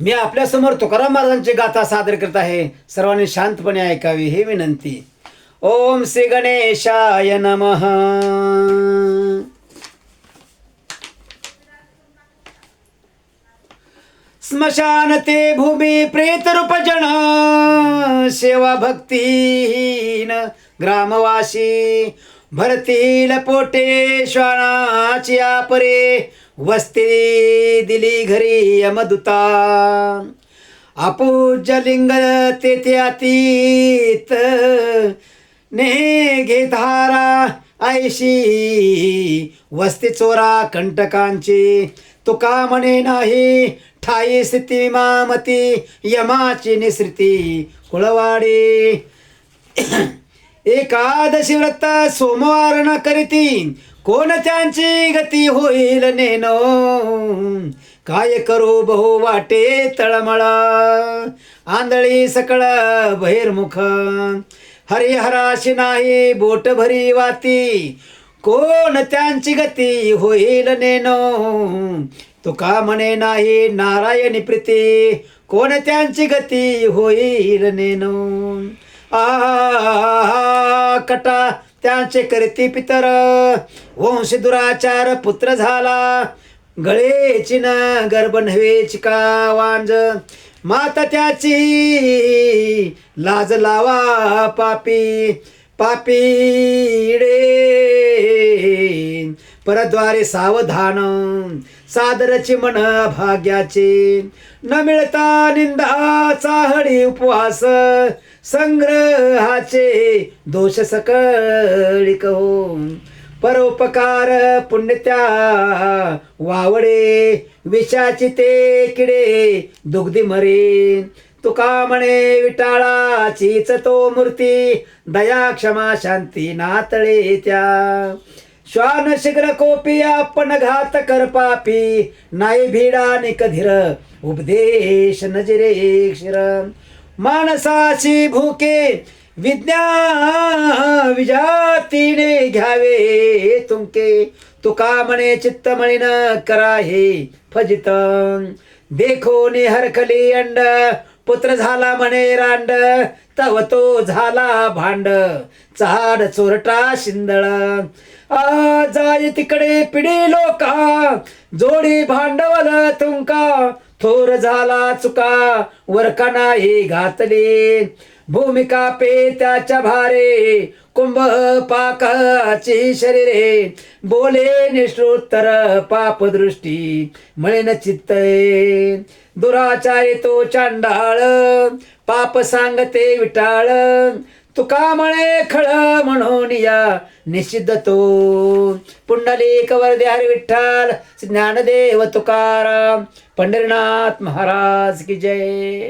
मी आपल्यासमोर तुकाराम महाराजांची गाथा सादर करत आहे. सर्वांनी शांतपणे ऐकावी हे विनंती. ओम श्री गणेशाय नमः. स्मशान ते भूमी प्रेत जन सेवा भक्तीहीन ग्रामवासी भरतील पोटे श्वानाची आपरे वस्ती दिली घरी यमदुता. अपूज्य लिंग तेथे अतीत ने घे धारा ऐशी वस्ती चोरा कंटकांची. तुका म्हणे नाही ठाई स्थिती मामती यमाची निसृती कुळवाडी. एकादशी व्रत सोमवार न करीती. कोण त्यांची गती होईल नेनो? काय करू बहु वाटे तळमळा? आंधळी सकळ बहिर्मुख. हरिहराशी नाही बोट भरी वाती. कोण त्यांची गती होईल नेनो? तुका म्हणे नाही नारायणी प्रीती. कोण त्यांची गती होईल नेनो? आ कटा त्यांचे करती पितर. वंश दुराचार पुत्र झाला. गळेची ना गर्भ नव्हेची का वांज. माता त्याची लाज लावा पापी पापीडे परद्वारे सावधान सादरचे मन भाग्याचे. न मिळता निंदा चाहडी उपवास संग्रहाचे. दोष सकळी कहो परोपकार पुण्यत्या वावडे. विषाची ते किडे दुग्धी मरे. तुका म्हणे विटाळाचीच तो मूर्ती दया क्षमा शांती नातळे त्या. श्वान शीघ्र कोपी आपण घात कर पापी नाही भिडा निकधीर उपदेश नजरे क्षीर माणसाची भूके विद्या विजातीने घ्यावे तुमके तुका म्हणे चित्त मळीन करा हे फजित। देखो ने अंड पुत्र झाला म्हणे रांड तव तो झाला भांड. चाड चोरटा शिंदळ. आ जाय तिकडे पिढी लोका जोडी भांडवल तुमका. थोर झाला चुका वरका नाही घातली. भूमिका पे त्याच्या भारे कुंभ पाकाची शरीरे. बोले निष्ठोत्तर पाप दृष्टी मळीन चित्ते दुराचारी तो चांडाळ पाप सांगते विटाळ. तुका म्हणे खळ म्हणून या निषिद्ध तो. पुंडलिक वरदे विठ्ठल ज्ञानदेव तुकाराम पंढरीनाथ महाराज की जय.